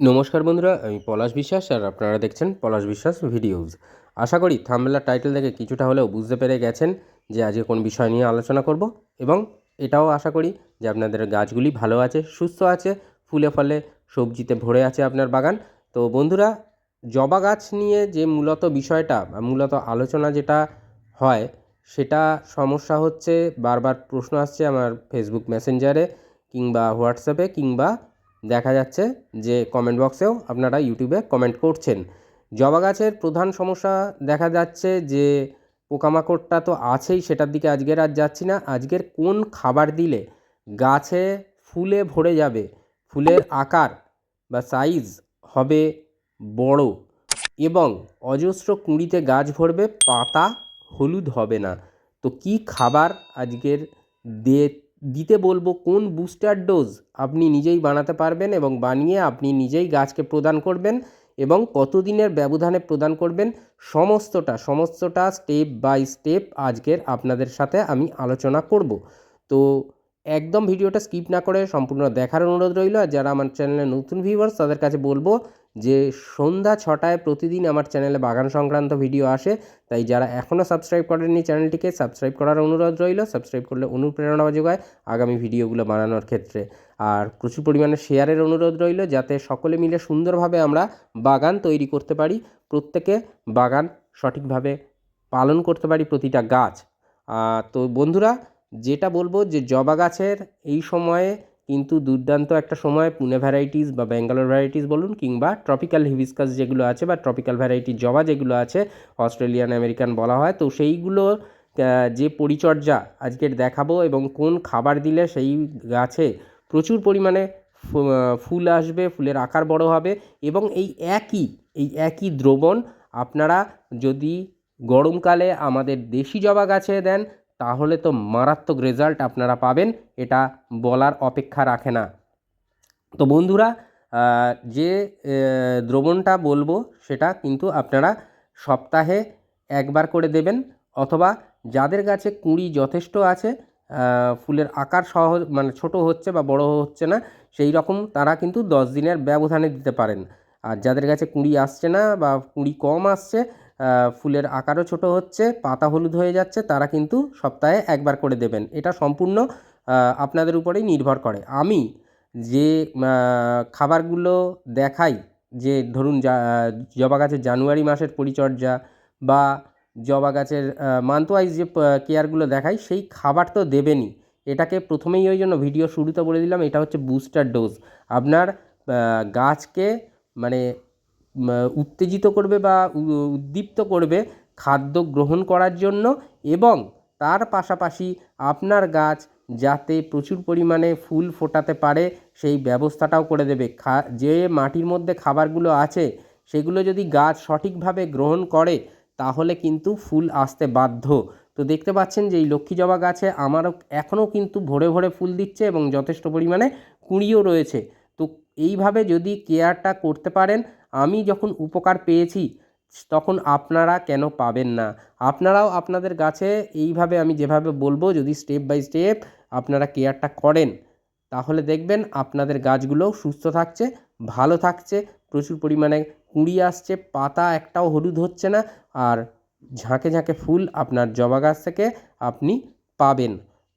নমস্কার বন্ধুরা, আমি পলাশ বিশ্বাস আর আপনারা দেখছেন পলাশ বিশ্বাস ভিডিওস। আশা করি থাম্বেলার টাইটেল দেখে কিছুটা হলেও বুঝতে পেরে গেছেন যে আজকে কোন বিষয় নিয়ে আলোচনা করব এবং এটাও আশা করি যে আপনাদের গাছগুলি ভালো আছে, সুস্থ আছে, ফুলে ফলে সবজিতে ভরে আছে আপনার বাগান। তো বন্ধুরা, জবা গাছ নিয়ে যে মূলত বিষয়টা বা মূলত আলোচনা যেটা হয়, সেটা সমস্যা হচ্ছে বারবার প্রশ্ন আসছে আমার ফেসবুক মেসেঞ্জারে কিংবা হোয়াটসঅ্যাপে কিংবা দেখা যাচ্ছে যে কমেন্ট বক্সেও আপনারা ইউটিউবে কমেন্ট করছেন। জবা গাছের প্রধান সমস্যা দেখা যাচ্ছে যে পোকামাকড়টা তো আছেই, সেটার দিকে আজকের আর যাচ্ছি না। আজকের কোন খাবার দিলে গাছে ফুলে ভরে যাবে? ফুলের আকার বা সাইজ হবে বড় এবং অজস্র কুঁড়িতে গাছ ভরবে, পাতা হলুদ হবে না। তো কি খাবার আজকের দে দিতে বলব কোন বুস্টার ডোজ আপনি নিজেই বানাতে পারবেন এবং বানিয়ে আপনি নিজেই গাছকে প্রদান করবেন এবং কতদিনের ব্যবধানে প্রদান করবেন সমস্তটা সমস্তটা স্টেপ বাই স্টেপ আজকের আপনাদের সাথে আমি আলোচনা করব। তো একদম ভিডিওটা স্কিপ না করে সম্পূর্ণ দেখার অনুরোধ রইল আর যারা আমার চ্যানেলে নতুন ভিউয়ার্স তাদের কাছে বলব যে সন্ধ্যা ছটায় প্রতিদিন আমার চ্যানেলে বাগান সংক্রান্ত ভিডিও আসে, তাই যারা এখনও সাবস্ক্রাইব করেননি চ্যানেলটিকে, সাবস্ক্রাইব করার অনুরোধ রইল। সাবস্ক্রাইব করলে অনুপ্রেরণা যোগায় আগামী ভিডিওগুলো বানানোর ক্ষেত্রে। আর প্রচুর পরিমাণে শেয়ারের অনুরোধ রইল, যাতে সকলে মিলে সুন্দরভাবে আমরা বাগান তৈরি করতে পারি, প্রত্যেকে বাগান সঠিকভাবে পালন করতে পারি প্রতিটা গাছ। তো বন্ধুরা, যেটা বলব যে জবা গাছের এই সময়ে কিন্তু দুর্দান্ত একটা সময় পুনে ভ্যারাইটিস বা ব্যাঙ্গালোর ভ্যারাইটিস বলুন কিংবা ট্রপিক্যাল হিবিস্কাস যেগুলো আছে বা ট্রপিক্যাল ভ্যারাইটি জবা যেগুলো আছে অস্ট্রেলিয়ান আমেরিকান বলা হয়। তো সেইগুলো যে পরিচর্যা আজকের দেখাবো এবং কোন খাবার দিলে সেই গাছে প্রচুর পরিমাণে ফুল আসবে, ফুলের আকার বড় হবে এবং এই একই এই একই দ্রবণ আপনারা যদি গরমকালে আমাদের দেশি জবা গাছে দেন তাহলে তো মারাত্মক রেজাল্ট আপনারা পাবেন, এটা বলার অপেক্ষা রাখে না। তো বন্ধুরা যে দ্রবণটা বলব, সেটা কিন্তু আপনারা সপ্তাহে একবার করে দেবেন, অথবা যাদের গাছে কুঁড়ি যথেষ্ট আছে ফুলের আকার সহজ মানে ছোট হচ্ছে বা বড় হচ্ছে না, সেই রকম তারা কিন্তু দশ দিনের ব্যবধানে দিতে পারেন। আর যাদের কাছে কুঁড়ি আসছে না বা কুঁড়ি কম আসছে ফুলের আকারও ছোট হচ্ছে, পাতা হলুদ হয়ে যাচ্ছে, তারা কিন্তু সপ্তাহে একবার করে দেবেন। এটা সম্পূর্ণ আপনাদের উপরেই নির্ভর করে। আমি যে খাবারগুলো দেখাই, যে ধরুন জবা গাছের জানুয়ারি মাসের পরিচর্যা বা জবা গাছের মান্থ ওয়াইজ যে কেয়ারগুলো দেখাই, সেই খাবার তো দেবেনই। এটাকে প্রথমেই ওই জন্য ভিডিও শুরুতে বলে দিলাম, এটা হচ্ছে বুস্টার ডোজ আপনার গাছকে মানে উত্তেজিত করবে বা উদ্দীপ্ত করবে খাদ্য গ্রহণ করার জন্য এবং তার পাশাপাশি আপনার গাছ যাতে প্রচুর পরিমাণে ফুল ফোটাতে পারে, সেই ব্যবস্থাটাও করে দেবে। খা, যে মাটির মধ্যে খাবারগুলো আছে, সেগুলো যদি গাছ সঠিকভাবে গ্রহণ করে, তাহলে কিন্তু ফুল আসতে বাধ্য। তো দেখতে পাচ্ছেন যে এই লক্ষ্মী জবা গাছে আমারও এখনও কিন্তু ভরে ভরে ফুল দিচ্ছে এবং যথেষ্ট পরিমাণে কুঁড়িও রয়েছে। তো এইভাবে যদি কেয়ারটা করতে পারেন আমি যখন উপকার পেয়েছি, তখন আপনারা কেন পাবেন না? আপনারাও আপনাদের গাছে এইভাবে আমি যেভাবে বলব, যদি স্টেপ বাই স্টেপ আপনারা কেয়ারটা করেন, তাহলে দেখবেন আপনাদের গাছগুলোও সুস্থ থাকছে, ভালো থাকছে, প্রচুর পরিমাণে কুঁড়ি আসছে, পাতা একটাও হলুদ হচ্ছে না, আর ঝাঁকে ঝাঁকে ফুল আপনার জবা গাছ থেকে আপনি পাবেন।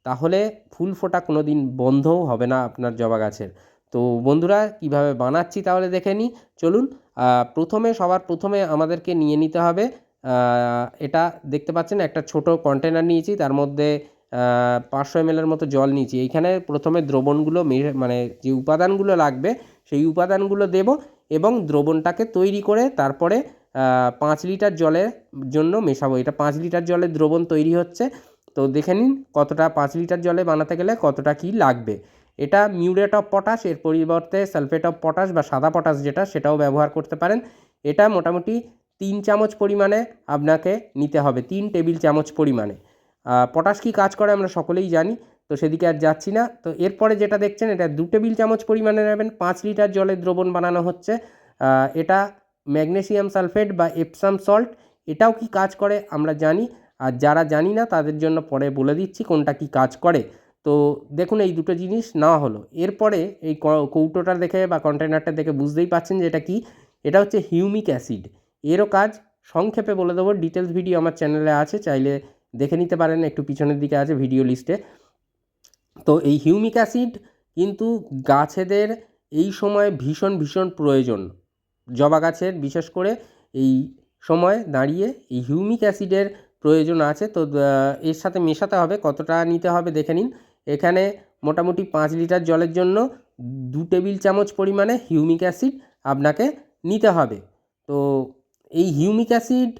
তাহলে ফুল ফোটা কোনো দিন বন্ধও হবে না আপনার জবা গাছের। তো বন্ধুরা, কীভাবে বানাচ্ছি তাহলে দেখে নিই। চলুন প্রথমে, সবার প্রথমে আমাদেরকে নিয়ে নিতে হবে। এটা দেখতে পাচ্ছেন, একটা ছোট কন্টেনার নিয়েছি, তার মধ্যে পাঁচশো এমএলের মতো জল নিয়েছি। এইখানে প্রথমে দ্রবণগুলো মানে যে উপাদানগুলো লাগবে, সেই উপাদানগুলো দেব এবং দ্রবণটাকে তৈরি করে তারপরে পাঁচ লিটার জলের জন্য মেশাবো। এটা পাঁচ লিটার জলের দ্রবণ তৈরি হচ্ছে। তো দেখে নিন, কতটা পাঁচ লিটার জলে বানাতে গেলে কতটা কি লাগবে। এটা মিউরেট অফ পটাশ, এর পরিবর্তে সালফেট অফ পটাশ বা সাদা পটাশ যেটা, সেটাও ব্যবহার করতে পারেন। এটা মোটামুটি তিন চামচ পরিমাণে আপনাকে নিতে হবে, তিন টেবিল চামচ পরিমাণে। পটাশ কী কাজ করে আমরা সকলেই জানি, তো সেদিকে আর যাচ্ছি না। তো এরপরে যেটা দেখছেন, এটা দু টেবিল চামচ পরিমাণে নেবেন, পাঁচ লিটার জলের দ্রবণ বানানো হচ্ছে। এটা ম্যাগনেসিয়াম সালফেট বা এপসাম সল্ট, এটাও কি কাজ করে আমরা জানি। আর যারা জানি না, তাদের জন্য পরে বলে দিচ্ছি কোনটা কি কাজ করে। তো দেখুন, এই দুটো জিনিস না হলো। এরপরে এই কৌটোটা দেখে বা কন্টেনারটা দেখে বুঝতেই পাচ্ছেন যে এটা কি? এটা হচ্ছে হিউমিক অ্যাসিড। এরও কাজ, সংক্ষেপে বলে দেবো ডিটেলস ভিডিও আমার চ্যানেলে আছে, চাইলে দেখে নিতে পারেন, একটু পিছনের দিকে আছে ভিডিও লিস্টে। তো এই হিউমিক অ্যাসিড কিন্তু গাছেদের এই সময় ভীষণ ভীষণ প্রয়োজন। জবা গাছের, বিশেষ করে এই সময় দাঁড়িয়ে এই হিউমিক অ্যাসিডের প্রয়োজন আছে। তো এর সাথে মেশাতে হবে, কতটা নিতে হবে দেখে নিন। এখানে মোটামুটি পাঁচ লিটার জলের জন্য দু টেবিল চামচ পরিমাণে হিউমিক অ্যাসিড আপনাকে নিতে হবে। তো এই হিউমিক অ্যাসিড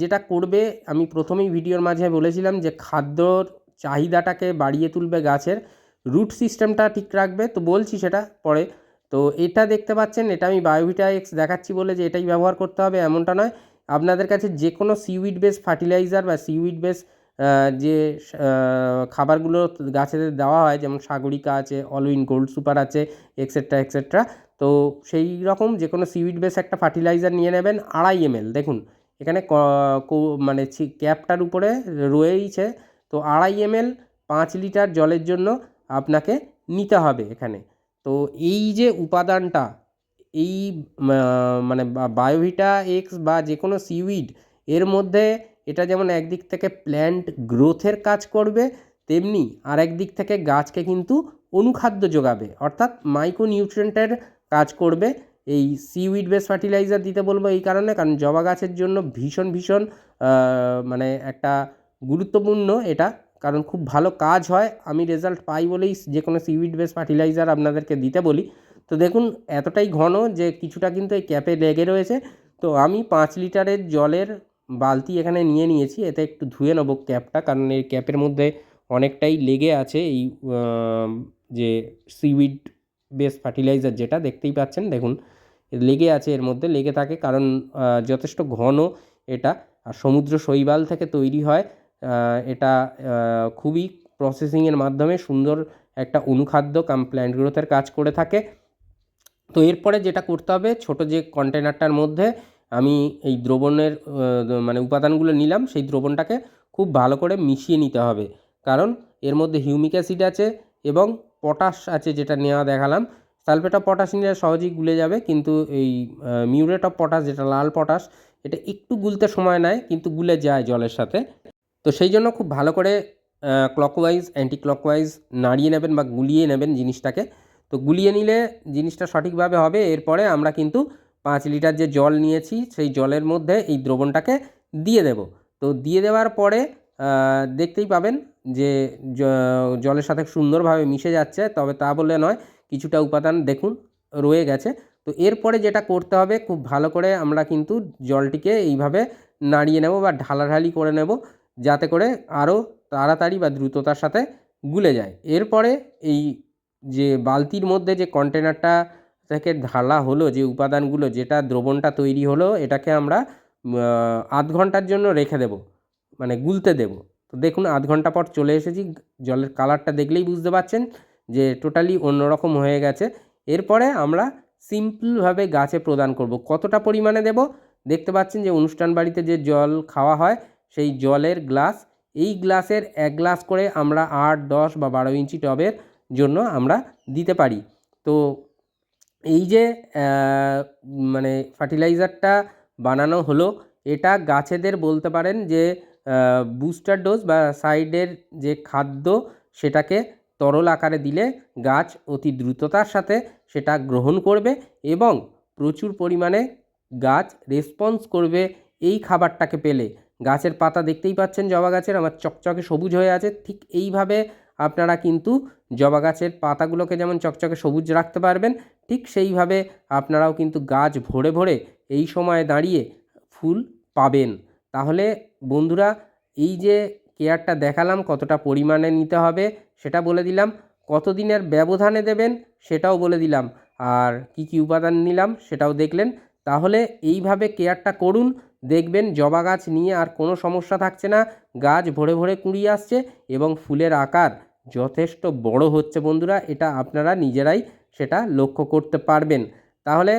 যেটা করবে, আমি প্রথমেই ভিডিওর মাঝে বলেছিলাম যে খাদ্যর চাহিদাটাকে বাড়িয়ে তুলবে গাছের। রুট সিস্টেমটা ঠিক রাখবে, তো বলছি সেটা পরে। তো এটা দেখতে পাচ্ছেন, এটা আমি বায়োভিটা এক্স দেখাচ্ছি বলে যে এটাই ব্যবহার করতে হবে, এমনটা নয়। আপনাদের কাছে যে কোনো সিউইড বেস ফার্টিলাইজার বা সিউইড বেস যে খাবারগুলো গাছেদের দেওয়া হয়, যেমন সাগরিকা আছে অল অলউইন গোল্ড সুপার আছে এক্সেট্রা এক্সেট্রা তো সেই রকম যে কোনো সিউইড বেস একটা ফার্টিলাইজার নিয়ে নেবেন আড়াই এমএল দেখুন, এখানে মানে ক্যাপটার উপরে রয়েইছে, তো আড়াই এমএল পাঁচ লিটার জলের জন্য আপনাকে নিতে হবে এখানে, তো এই যে উপাদানটা, এই মানে বায়োভিটা এক্স বা যে কোনো সিউইড এর মধ্যে এটা যেমন একদিক থেকে প্ল্যান্ট গ্রোথের কাজ করবে, তেমনি আর একদিক থেকে গাছকে কিন্তু অনুখাদ্য যোগাবে, অর্থাৎ মাইক্রো নিউট্রিয়েন্টের কাজ করবে। এই সিউইড বেস ফার্টিলাইজার দিতে বলব এই কারণে, কারণ জবা গাছের জন্য ভীষণ ভীষণ মানে একটা গুরুত্বপূর্ণ এটা, কারণ খুব ভালো কাজ হয়। আমি রেজাল্ট পাই বলেই যে কোনো সিউইড বেস ফার্টিলাইজার আপনাদেরকে দিতে বলি। তো দেখুন, এতটাই ঘন যে কিছুটা কিন্তু এই ক্যাপে লেগে রয়েছে। তো আমি পাঁচ লিটারের জলের বালতি এখানে নিয়ে নিয়েছি, এতে একটু ধুয়ে নেব ক্যাপটা, কারণ এই ক্যাপের মধ্যে অনেকটাই লেগে আছে এই যে সিউইড বেস ফার্টিলাইজার যেটা দেখতেই পাচ্ছেন, দেখুন, লেগে আছে এর মধ্যে, লেগে থাকে কারণ যথেষ্ট ঘন এটা, আর সমুদ্র শৈবাল থেকে তৈরি হয় এটা খুবই প্রসেসিংয়ের মাধ্যমে সুন্দর একটা অনুখাদ্য কাম প্ল্যান্ট গ্রোথের কাজ করে থাকে। তো এরপরে যেটা করতে হবে, ছোট যে কন্টেনারটার মধ্যে আমি এই দ্রবণের মানে উপাদানগুলো নিলাম, সেই দ্রবণটাকে খুব ভালো করে মিশিয়ে নিতে হবে। কারণ এর মধ্যে হিউমিক অ্যাসিড আছে এবং পটাশ আছে যেটা নেওয়া দেখালাম। সালফেট অফ পটাশ নিলে সহজেই গুলে যাবে, কিন্তু এই মিউরেট অফ পটাশ, যেটা লাল পটাশ, এটা একটু গুলতে সময় নেয়, কিন্তু গুলে যায় জলের সাথে। তো সেই জন্য খুব ভালো করে ক্লকওয়াইজ অ্যান্টি ক্লকওয়াইজ নাড়িয়ে নেবেন বা গুলিয়ে নেবেন জিনিসটাকে। তো গুলিয়ে নিলে জিনিসটা সঠিকভাবে হবে, এরপরে আমরা কিন্তু পাঁচ লিটার যে জল নিয়েছি, সেই জলের মধ্যে এই দ্রবণটাকে দিয়ে দেব। তো দিয়ে দেওয়ার পরে দেখতেই পাবেন যে জলের সাথে সুন্দরভাবে মিশে যাচ্ছে, তবে তা বলে নয়, কিছুটা উপাদান দেখুন, রয়ে গেছে। তো এরপরে যেটা করতে হবে, খুব ভালো করে আমরা কিন্তু জলটিকে এইভাবে নাড়িয়ে নেব বা ঢালাঢালি করে নেব, যাতে করে আরও তাড়াতাড়ি বা দ্রুততার সাথে গুলে যায়। এরপরে এই যে বালতির মধ্যে যে কন্টেনারটা থেকে ঢালা হলো যে উপাদানগুলো, যেটা দ্রবণটা তৈরি হলো, এটাকে আমরা আধ ঘণ্টার জন্য রেখে দেব মানে গুলতে দেব। তো দেখুন, আধ ঘণ্টা পর চলে এসেছি, জলের কালারটা দেখলেই বুঝতে পারছেন যে টোটালি অন্যরকম হয়ে গেছে। এরপরে আমরা সিম্পলভাবে গাছে প্রদান করব। কতটা পরিমাণে দেব? দেখতে পাচ্ছেন যে অনুষ্ঠান বাড়িতে যে জল খাওয়া হয়, সেই জলের গ্লাস, এই গ্লাসের এক গ্লাস করে আমরা আট, দশ বা বারো ইঞ্চি টবের জন্য আমরা দিতে পারি। তো এই যে মানে ফার্টিলাইজারটা বানানো হলো, এটা গাছেদের বলতে পারেন যে বুস্টার ডোজ বা সাইডের যে খাদ্য সেটাকে তরল আকারে দিলে গাছ অতি দ্রুততার সাথে সেটা গ্রহণ করবে এবং প্রচুর পরিমাণে গাছ রেসপন্স করবে এই খাবারটাকে পেলে। গাছের পাতা দেখতেই পাচ্ছেন জবা গাছের, আমার চকচকে সবুজ হয়ে আছে। ঠিক এইভাবে আপনারা কিন্তু জবা গাছের পাতাগুলোকে যেমন চকচকে সবুজ রাখতে পারবেন ঠিক সেইভাবে আপনারাও কিন্তু গাছ ভরে ভরে এই সময় দাঁড়িয়ে ফুল পাবেন। তাহলে বন্ধুরা, এই যে কেয়ারটা দেখালাম কতটা পরিমাণে নিতে হবে সেটা বলে দিলাম, কতদিনের ব্যবধানে দেবেন সেটাও বলে দিলাম, আর কি কি উপাদান নিলাম সেটাও দেখলেন। তাহলে এইভাবে কেয়ারটা করুন, দেখবেন জবা গাছ নিয়ে আর কোনো সমস্যা থাকছে না, গাছ ভরে ভরে কুড়িয়ে আসছে এবং ফুলের আকার যথেষ্ট বড় হচ্ছে বন্ধুরা, এটা আপনারা নিজেরাই সেটা লক্ষ্য করতে পারবেন। তাহলে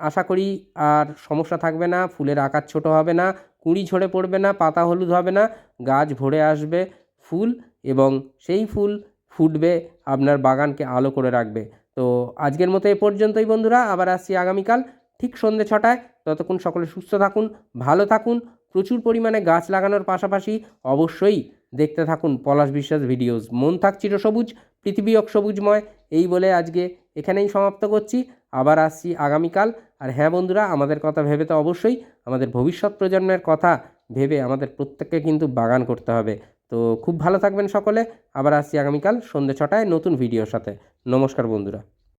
আশা করি আর সমস্যা থাকবে না, ফুলের আকার ছোট হবে না, কুঁড়ি ঝরে পড়বে না, পাতা হলুদ হবে না, গাছ ভরে আসবে, ফুল এবং সেই ফুল ফুটবে, আপনার বাগানকে আলো করে রাখবে। তো আজকের মতো এ পর্যন্তই বন্ধুরা, আবার আসছি আগামীকাল ঠিক সন্ধ্যে ছটায়। ততক্ষণ সকলে সুস্থ থাকুন, ভালো থাকুন, প্রচুর পরিমাণে গাছ লাগানোর পাশাপাশি অবশ্যই দেখতে থাকুন পলাশ বিশ্বাস ভিডিওস। মন থাক চিরসবুজ পৃথিবী অক সবুজময়। এই বলে আজকে এখানেই সমাপ্ত করছি। আবার আসছি আগামীকাল। আর হ্যাঁ বন্ধুরা, আমাদের কথা ভেবে তো অবশ্যই আমাদের ভবিষ্যৎ প্রজন্মের কথা ভেবে আমাদের প্রত্যেককে কিন্তু বাগান করতে হবে। তো খুব ভালো থাকবেন সকলে। আবার আসছি আগামীকাল সন্ধ্যে ছটায় নতুন ভিডিওর সাথে। নমস্কার বন্ধুরা।